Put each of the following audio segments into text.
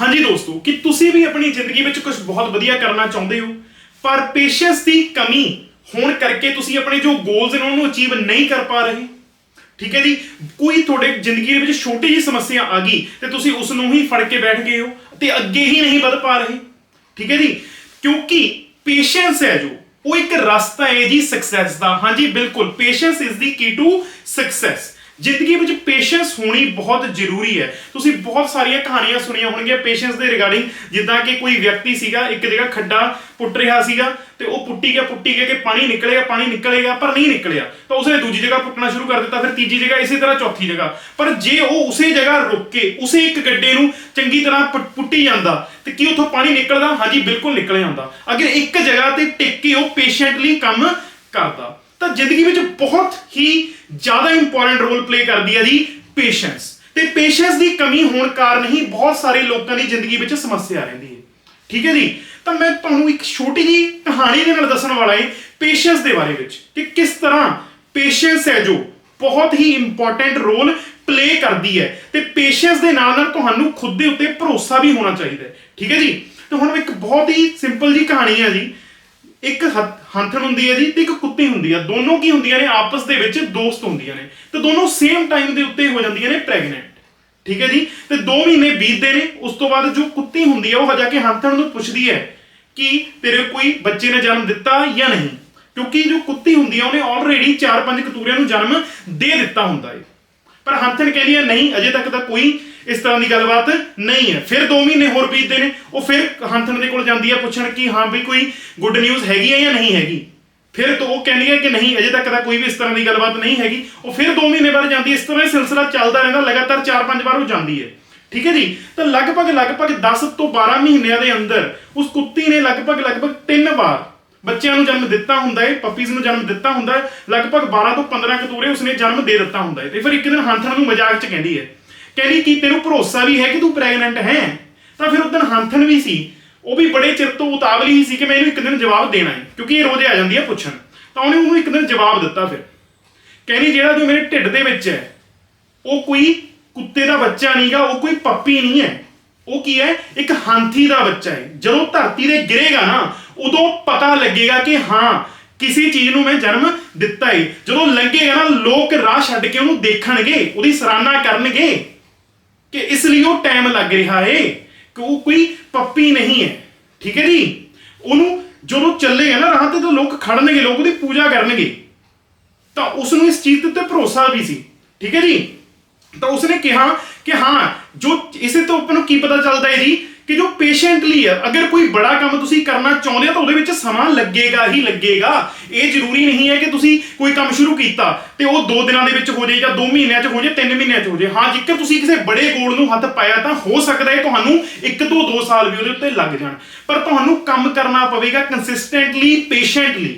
ਹਾਂਜੀ ਦੋਸਤੋ, ਕਿ ਤੁਸੀਂ ਵੀ ਆਪਣੀ ਜ਼ਿੰਦਗੀ ਵਿੱਚ ਕੁਝ ਬਹੁਤ ਵਧੀਆ ਕਰਨਾ ਚਾਹੁੰਦੇ ਹੋ? ਪਰ ਪੇਸ਼ੈਂਸ ਦੀ ਕਮੀ ਹੋਣ ਕਰਕੇ ਤੁਸੀਂ ਆਪਣੇ ਜੋ ਗੋਲਸ ਨੇ ਉਹਨੂੰ ਅਚੀਵ ਨਹੀਂ ਕਰ ਪਾ ਰਹੇ? ਠੀਕ ਹੈ ਜੀ? ਕੋਈ ਤੁਹਾਡੇ ਜ਼ਿੰਦਗੀ ਦੇ ਵਿੱਚ ਛੋਟੀ ਜਿਹੀ ਸਮੱਸਿਆ ਆ ਗਈ ਤੇ ਤੁਸੀਂ ਉਸ ਨੂੰ ਹੀ ਫੜ ਕੇ ਬੈਠ ਗਏ ਹੋ ਤੇ ਅੱਗੇ ਹੀ ਨਹੀਂ ਵੱਧ ਪਾ ਰਹੇ? ਠੀਕ ਹੈ ਜੀ? ਕਿਉਂਕਿ ਪੇਸ਼ੈਂਸ ਹੈ ਜੋ, ਉਹ ਇੱਕ ਰਸਤਾ ਹੈ ਜੀ ਸਕਸੈਸ ਦਾ। ਹਾਂਜੀ, ਬਿਲਕੁਲ। Patience is the key to success ਜ਼ਿੰਦਗੀ ਵਿੱਚ ਪੇਸ਼ੈਂਸ ਹੋਣੀ ਬਹੁਤ ਜ਼ਰੂਰੀ ਹੈ। ਤੁਸੀਂ ਬਹੁਤ ਸਾਰੀਆਂ ਕਹਾਣੀਆਂ ਸੁਣੀਆਂ ਹੋਣਗੀਆਂ ਪੇਸ਼ੈਂਸ ਦੇ ਰਿਗਾਰਡਿੰਗ ਜਿੱਦਾਂ ਕਿ ਕੋਈ ਵਿਅਕਤੀ ਸੀਗਾ, ਇੱਕ ਜਗ੍ਹਾ ਖੱਡਾ ਪੁੱਟ ਰਿਹਾ ਸੀਗਾ ਤੇ ਉਹ ਪੁੱਟੀ ਗਿਆ ਪੁੱਟੀ ਗਿਆ ਕਿ ਪਾਣੀ ਨਿਕਲੇਗਾ ਪਾਣੀ ਨਿਕਲੇਗਾ ਪਰ ਨਹੀਂ ਨਿਕਲਿਆ। ਤਾਂ ਉਸਨੇ ਦੂਜੀ ਜਗ੍ਹਾ ਪੁੱਟਣਾ ਸ਼ੁਰੂ ਕਰ ਦਿੱਤਾ, ਫਿਰ ਤੀਜੀ ਜਗ੍ਹਾ ਇਸੇ ਤਰ੍ਹਾਂ ਚੌਥੀ ਜਗ੍ਹਾ। ਪਰ ਜੇ ਉਹ ਉਸੇ ਜਗ੍ਹਾ ਰੁਕ ਕੇ, ਉਸੇ ਇੱਕ ਗੱਡੇ ਨੂੰ ਚੰਗੀ ਤਰ੍ਹਾਂ ਪੁੱਟ- ਪੁੱਟੀ ਜਾਂਦਾ, ਤੇ ਕੀ ਉੱਥੋਂ ਪਾਣੀ ਨਿਕਲਦਾ? ਹਾਂਜੀ, ਬਿਲਕੁਲ ਨਿਕਲ ਜਾਂਦਾ। ਅਗਰ ਇੱਕ ਜਗ੍ਹਾ ਤੇ ਟਿਕ ਕੇ ਉਹ ਪੇਸ਼ੈਂਟਲੀ ਕੰਮ ਕਰਦਾ। ਤਾਂ ਜ਼ਿੰਦਗੀ ਵਿੱਚ ਬਹੁਤ ਹੀ ਜ਼ਿਆਦਾ ਇੰਪੋਰਟੈਂਟ ਰੋਲ ਪਲੇ ਕਰਦੀ ਹੈ ਜੀ ਪੇਸ਼ੈਂਸ ਤੇ ਪੇਸ਼ੈਂਸ ਦੀ ਕਮੀ ਹੋਣ ਕਾਰਨ ਹੀ ਬਹੁਤ ਸਾਰੇ ਲੋਕਾਂ ਦੀ ਜ਼ਿੰਦਗੀ ਵਿੱਚ ਸਮੱਸਿਆ ਰਹਿੰਦੀ ਹੈ। ਠੀਕ ਹੈ ਜੀ? ਤਾਂ ਮੈਂ ਤੁਹਾਨੂੰ ਇੱਕ ਛੋਟੀ ਜੀ ਕਹਾਣੀ ਦੇ ਨਾਲ ਦੱਸਣ ਵਾਲਾ ਹੈ ਪੇਸ਼ੈਂਸ ਦੇ ਬਾਰੇ ਵਿੱਚ ਕਿ ਕਿਸ ਤਰ੍ਹਾਂ ਪੇਸ਼ੈਂਸ ਹੈ ਜੋ ਬਹੁਤ ਹੀ ਇੰਪੋਰਟੈਂਟ ਰੋਲ ਪਲੇ ਕਰਦੀ ਹੈ। ਤੇ ਪੇਸ਼ੈਂਸ ਦੇ ਨਾਲ ਨਾਲ ਤੁਹਾਨੂੰ ਖੁਦ ਦੇ ਉੱਤੇ ਭਰੋਸਾ ਵੀ ਹੋਣਾ ਚਾਹੀਦਾ ਹੈ। ਠੀਕ ਹੈ ਜੀ? ਤੇ ਹੁਣ ਇੱਕ ਬਹੁਤ ਹੀ ਸਿੰਪਲ ਜੀ ਕਹਾਣੀ ਹੈ ਜੀ। ਇੱਕ ਹੰਥਣ ਹੁੰਦੀ ਹੈ ਜੀ ਤੇ ਇੱਕ ਕੁੱਤੀ ਹੁੰਦੀ ਹੈ। ਦੋਨੋਂ ਕੀ ਹੁੰਦੀਆਂ ਨੇ? ਆਪਸ ਦੇ ਵਿੱਚ ਦੋਸਤ ਹੁੰਦੀਆਂ ਨੇ। ਤੇ ਦੋਨੋਂ ਸੇਮ ਟਾਈਮ ਦੇ ਉੱਤੇ ਹੋ ਜਾਂਦੀਆਂ ਨੇ ਪ੍ਰੈਗਨੈਂਟ ਠੀਕ ਹੈ ਜੀ? ਤੇ 2 ਮਹੀਨੇ ਬੀਤਦੇ ਨੇ, ਉਸ ਤੋਂ ਬਾਅਦ ਜੋ ਕੁੱਤੀ ਹੁੰਦੀ ਹੈ, ਉਹ ਜਾ ਕੇ ਹੰਥਣ ਨੂੰ ਪੁੱਛਦੀ ਹੈ ਕਿ ਤੇਰੇ ਕੋਈ ਬੱਚੇ ਨੇ ਜਨਮ ਦਿੱਤਾ ਜਾਂ ਨਹੀਂ? ਕਿਉਂਕਿ ਜੋ ਕੁੱਤੀ ਹੁੰਦੀ ਹੈ, ਉਹਨੇ ਆਲਰੇਡੀ 4-5 ਕਤੂਰਿਆਂ ਨੂੰ ਜਨਮ ਦੇ ਦਿੱਤਾ ਹੁੰਦਾ ਹੈ। ਪਰ ਹੰਥਣ ਕਹਿੰਦੀ ਹੈ ਨਹੀਂ, ਅਜੇ ਤੱਕ ਤਾਂ ਕੋਈ ਇਸ ਤਰ੍ਹਾਂ ਦੀ ਗੱਲਬਾਤ ਨਹੀਂ ਹੈ। ਫਿਰ 2 ਮਹੀਨੇ ਹੋਰ ਬੀਤਦੇ ਨੇ, ਉਹ ਫਿਰ ਹੰਥਣ ਦੇ ਕੋਲ ਜਾਂਦੀ ਹੈ, ਪੁੱਛਣ ਕਿ ਹਾਂ ਵੀ ਕੋਈ ਗੁੱਡ ਨਿਊਜ਼ ਹੈਗੀ ਹੈ ਜਾਂ ਨਹੀਂ ਹੈਗੀ। ਫਿਰ ਤੋਂ ਉਹ ਕਹਿੰਦੀ ਹੈ ਕਿ ਨਹੀਂ, ਅਜੇ ਤੱਕ ਤਾਂ ਕੋਈ ਵੀ ਇਸ ਤਰ੍ਹਾਂ ਦੀ ਗੱਲਬਾਤ ਨਹੀਂ ਹੈਗੀ। ਉਹ ਫਿਰ 2 ਮਹੀਨੇ ਬਾਅਦ ਜਾਂਦੀ ਇਸ ਤਰ੍ਹਾਂ ਇਹ ਸਿਲਸਿਲਾ ਚੱਲਦਾ ਰਹਿੰਦਾ, ਲਗਾਤਾਰ 4-5 ਵਾਰ ਉਹ ਜਾਂਦੀ ਹੈ। ਠੀਕ ਹੈ ਜੀ? ਤਾਂ ਲਗਭਗ ਲਗਭਗ 10 ਤੋਂ 12 ਮਹੀਨਿਆਂ ਦੇ ਅੰਦਰ ਉਸ ਕੁੱਤੀ ਨੇ ਲਗਭਗ ਲਗਭਗ 3 ਵਾਰ ਬੱਚਿਆਂ ਨੂੰ ਜਨਮ ਦਿੱਤਾ ਹੁੰਦਾ ਹੈ ਪੱਪੀਜ਼ ਨੂੰ ਜਨਮ ਦਿੱਤਾ ਹੁੰਦਾ ਹੈ, ਲਗਭਗ 12 ਤੋਂ 15 ਕਤੂਰੇ ਉਸਨੇ ਜਨਮ ਦੇ ਦਿੱਤਾ ਹੁੰਦਾ ਹੈ। ਤੇ ਫਿਰ ਇੱਕ ਦਿਨ ਹੰਥਣ ਨੂੰ ਮਜ਼ਾਕ 'ਚ ਕਹਿੰਦੀ ਹੈ, ਕਹਿੰਦੀ ਕਿ ਤੈਨੂੰ ਭਰੋਸਾ ਵੀ ਹੈ ਕਿ ਤੂੰ ਪ੍ਰੈਗਨੈਂਟ ਹੈ? ਤਾਂ ਫਿਰ ਉਦੋਂ ਹੰਥਣ ਵੀ ਸੀ। ਉਹ ਵੀ ਬੜੇ ਚਿਰ ਤੋਂ ਉਤਾਵਲੀ ਹੀ ਸੀ ਕਿ ਮੈਂ ਇਹਨੂੰ ਇੱਕ ਦਿਨ ਜਵਾਬ ਦੇਣਾ ਹੈ, ਕਿਉਂਕਿ ਇਹ ਰੋਜ਼ ਆ ਜਾਂਦੀ ਹੈ ਪੁੱਛਣ। ਤਾਂ ਉਹਨੇ ਉਹਨੂੰ ਇੱਕ ਦਿਨ ਜਵਾਬ ਦਿੱਤਾ ਫਿਰ। ਕਹਿੰਦੀ ਜਿਹੜਾ ਜੋ ਮੇਰੇ ਢਿੱਡ ਦੇ ਵਿੱਚ ਹੈ, ਉਹ ਕੋਈ ਕੁੱਤੇ ਦਾ ਬੱਚਾ ਨਹੀਂਗਾ ਉਹ ਕੋਈ ਪੱਪੀ ਨਹੀਂ ਹੈ। ਉਹ ਕੀ ਹੈ? ਇੱਕ ਹਾਥੀ ਦਾ ਬੱਚਾ ਹੈ। ਜਦੋਂ ਧਰਤੀ ਦੇ ਗਿਰੇਗਾ ਨਾ ਉਦੋਂ ਪਤਾ ਲੱਗੇਗਾ ਕਿ ਹਾਂ, ਕਿਸੇ ਚੀਜ਼ ਨੂੰ ਮੈਂ ਜਨਮ ਦਿੱਤਾ ਹੈ ਜਦੋਂ ਲੰਘੇਗਾ ਨਾ, ਲੋਕ ਰਾਹ ਛੱਡ ਕੇ ਉਹਨੂੰ ਦੇਖਣਗੇ, ਉਹਦੀ ਸਰਾਹਨਾ ਕਰਨਗੇ ਕਿ ਇਸ ਲਈ ਉਹ ਟਾਈਮ ਲੱਗ ਰਿਹਾ ਹੈ ਕਿ ਉਹ ਕੋਈ ਪੱਪੀ ਨਹੀਂ ਹੈ ਠੀਕ ਹੈ ਜੀ? ਉਹਨੂੰ ਜਦੋਂ ਚੱਲੇਗਾ ਨਾ ਰਾਹ ਤੇ ਤਾਂ ਲੋਕ ਖੜਨਗੇ, ਲੋਕ ਉਹਦੀ ਪੂਜਾ ਕਰਨਗੇ। ਤਾਂ ਉਸ ਨੂੰ ਇਸ ਚੀਜ਼ ਦੇ ਉੱਤੇ ਭਰੋਸਾ ਵੀ ਸੀ। ਠੀਕ ਹੈ ਜੀ? ਤਾਂ ਉਸਨੇ ਕਿਹਾ ਕਿ ਹਾਂ, ਜੋ ਇਸੇ ਤੋਂ ਆਪਾਂ ਨੂੰ ਕੀ ਪਤਾ ਚੱਲਦਾ ਹੈ ਜੀ? ਕਿ ਜੋ ਪੇਸ਼ੈਂਟਲੀ ਹੈ ਅਗਰ ਕੋਈ ਬੜਾ ਕੰਮ ਤੁਸੀਂ ਕਰਨਾ ਚਾਹੁੰਦੇ ਹੋ ਤਾਂ ਉਹਦੇ ਵਿੱਚ ਸਮਾਂ ਲੱਗੇਗਾ ਹੀ ਲੱਗੇਗਾ। ਇਹ ਜ਼ਰੂਰੀ ਨਹੀਂ ਹੈ ਕਿ ਤੁਸੀਂ ਕੋਈ ਕੰਮ ਸ਼ੁਰੂ ਕੀਤਾ ਤੇ ਉਹ 2 ਦਿਨਾਂ ਦੇ ਵਿੱਚ ਹੋ ਜਾਏ ਜਾਂ 2 ਮਹੀਨਿਆਂ 'ਚ ਹੋ ਜਾਏ 3 ਮਹੀਨਿਆਂ 'ਚ ਹੋ ਜਾਏ। ਹਾਂ, ਜੇਕਰ ਤੁਸੀਂ ਕਿਸੇ ਬੜੇ ਗੋਲ ਨੂੰ ਹੱਥ ਪਾਇਆ ਤਾਂ ਹੋ ਸਕਦਾ ਹੈ ਤੁਹਾਨੂੰ 1 ਤੋਂ 2 ਸਾਲ ਵੀ ਉਹਦੇ ਉੱਤੇ ਲੱਗ ਜਾਣ। ਪਰ ਤੁਹਾਨੂੰ ਕੰਮ ਕਰਨਾ ਪਵੇਗਾ ਕੰਸਿਸਟੈਂਟਲੀ ਪੇਸ਼ੈਂਟਲੀ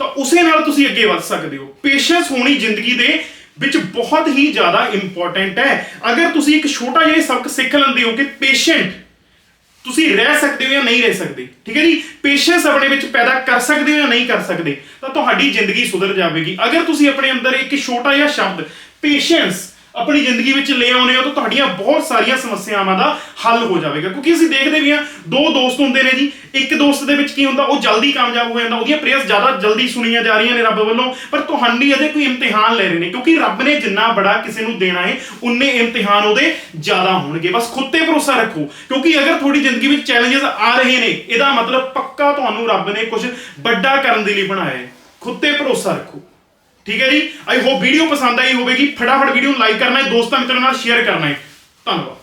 ਤਾਂ ਉਸੇ ਨਾਲ ਤੁਸੀਂ ਅੱਗੇ ਵੱਧ ਸਕਦੇ ਹੋ। ਪੇਸ਼ੈਂਸ ਹੋਣੀ ਜ਼ਿੰਦਗੀ ਦੇ ਵਿੱਚ ਬਹੁਤ ਹੀ ਜ਼ਿਆਦਾ ਇੰਪੋਰਟੈਂਟ ਹੈ। ਅਗਰ ਤੁਸੀਂ ਇੱਕ ਛੋਟਾ ਜਿਹਾ ਸਬਕ ਸਿੱਖ ਲੈਂਦੇ ਹੋ ਕਿ ਪੇਸ਼ੈਂਟ ਤੁਸੀਂ ਰਹਿ ਸਕਦੇ ਹੋ ਜਾਂ ਨਹੀਂ ਰਹਿ ਸਕਦੇ, ਠੀਕ ਹੈ ਜੀ? ਪੇਸ਼ੈਂਸ ਆਪਣੇ ਵਿੱਚ ਪੈਦਾ ਕਰ ਸਕਦੇ ਹੋ ਜਾਂ ਨਹੀਂ ਕਰ ਸਕਦੇ, ਤਾਂ ਤੁਹਾਡੀ ਜ਼ਿੰਦਗੀ ਸੁਧਰ ਜਾਵੇਗੀ। ਅਗਰ ਤੁਸੀਂ ਆਪਣੇ ਅੰਦਰ ਇੱਕ ਛੋਟਾ ਜਿਹਾ ਸ਼ਬਦ ਪੇਸ਼ੈਂਸ ਆਪਣੀ ਜ਼ਿੰਦਗੀ ਵਿੱਚ ਲੈ ਆਉਨੇ ਹੋ ਤਾਂ ਤੁਹਾਡੀਆਂ ਬਹੁਤ ਸਾਰੀਆਂ ਸਮੱਸਿਆਵਾਂ ਦਾ ਹੱਲ ਹੋ ਜਾਵੇਗਾ। ਕਿਉਂਕਿ ਅਸੀਂ ਦੇਖਦੇ ਵੀ ਹਾਂ ਦੋ ਦੋਸਤ ਹੁੰਦੇ ਨੇ ਜੀ, ਇੱਕ ਦੋਸਤ ਦੇ ਵਿੱਚ ਕੀ ਹੁੰਦਾ, ਉਹ ਜਲਦੀ ਕਾਮਯਾਬ ਹੋ ਜਾਂਦਾ, ਉਹਦੀਆਂ ਪ੍ਰੇਅਰਸ ਜ਼ਿਆਦਾ ਜਲਦੀ ਸੁਣੀਆਂ ਜਾ ਰਹੀਆਂ ਨੇ ਰੱਬ ਵੱਲੋਂ, ਪਰ ਤੁਹਾਡੀ ਅਜੇ ਕੋਈ ਇਮਤਿਹਾਨ ਲੈ ਰਹੇ ਨੇ, ਕਿਉਂਕਿ ਰੱਬ ਨੇ ਜਿੰਨਾ ਬੜਾ ਕਿਸੇ ਨੂੰ ਦੇਣਾ ਹੈ, ਉਨੇ ਇਮਤਿਹਾਨ ਉਹਦੇ ਜ਼ਿਆਦਾ ਹੋਣਗੇ। ਬਸ ਖੁਦ ਤੇ ਭਰੋਸਾ ਰੱਖੋ, ਕਿਉਂਕਿ ਅਗਰ ਤੁਹਾਡੀ ਜ਼ਿੰਦਗੀ ਵਿੱਚ ਚੈਲੰਜਸ ਆ ਰਹੇ ਨੇ, ਇਹਦਾ ਮਤਲਬ ਪੱਕਾ ਤੁਹਾਨੂੰ ਰੱਬ ਨੇ ਕੁਝ ਵੱਡਾ ਕਰਨ ਦੇ ਲਈ ਬਣਾਇਆ ਹੈ। ਖੁਦ ਤੇ ਭਰੋਸਾ ਰੱਖੋ। ਠੀਕ ਹੈ ਜੀ? ਆਈ ਹੋਪ ਵੀਡੀਓ ਪਸੰਦ ਆਈ ਹੋਵੇਗੀ। ਫਟਾਫਟ ਵੀਡੀਓ ਨੂੰ ਲਾਈਕ ਕਰਨਾ ਹੈ, ਦੋਸਤਾਂ ਮਿੱਤਰਾਂ ਨਾਲ ਸ਼ੇਅਰ ਕਰਨਾ ਹੈ। ਧੰਨਵਾਦ।